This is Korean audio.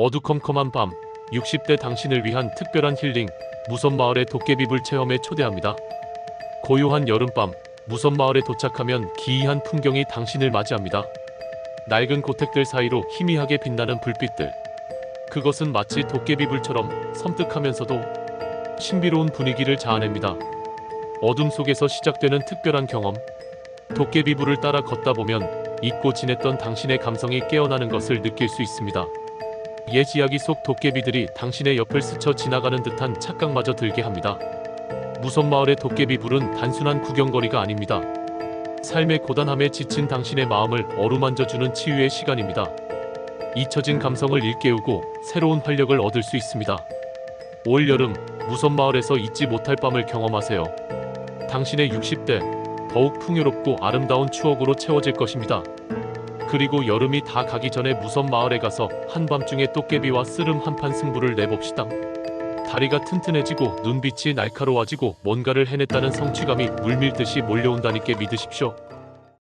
어두컴컴한 밤 60대 당신을 위한 특별한 힐링 무선 마을의 도깨비불 체험에 초대합니다. 고요한 여름밤 무선 마을에 도착하면 기이한 풍경이 당신을 맞이합니다. 낡은 고택들 사이로 희미하게 빛나는 불빛들. 그것은 마치 도깨비불처럼 섬뜩하면서도 신비로운 분위기를 자아냅니다. 어둠 속에서 시작되는 특별한 경험. 도깨비불을 따라 걷다 보면 잊고 지냈던 당신의 감성이 깨어나는 것을 느낄 수 있습니다. 옛 이야기 속 도깨비들이 당신의 옆을 스쳐 지나가는 듯한 착각마저 들게 합니다. 무선 마을의 도깨비불은 단순한 구경거리가 아닙니다. 삶의 고단함에 지친 당신의 마음을 어루만져주는 치유의 시간입니다. 잊혀진 감성을 일깨우고 새로운 활력을 얻을 수 있습니다. 올 여름 무선 마을에서 잊지 못할 밤을 경험하세요. 당신의 60대 더욱 풍요롭고 아름다운 추억으로 채워질 것입니다. 그리고 여름이 다 가기 전에 무선 마을에 가서 한밤중에 도깨비와 쓰름 한판 승부를 내봅시다. 다리가 튼튼해지고 눈빛이 날카로워지고 뭔가를 해냈다는 성취감이 물밀듯이 몰려온다니께 믿으십시오.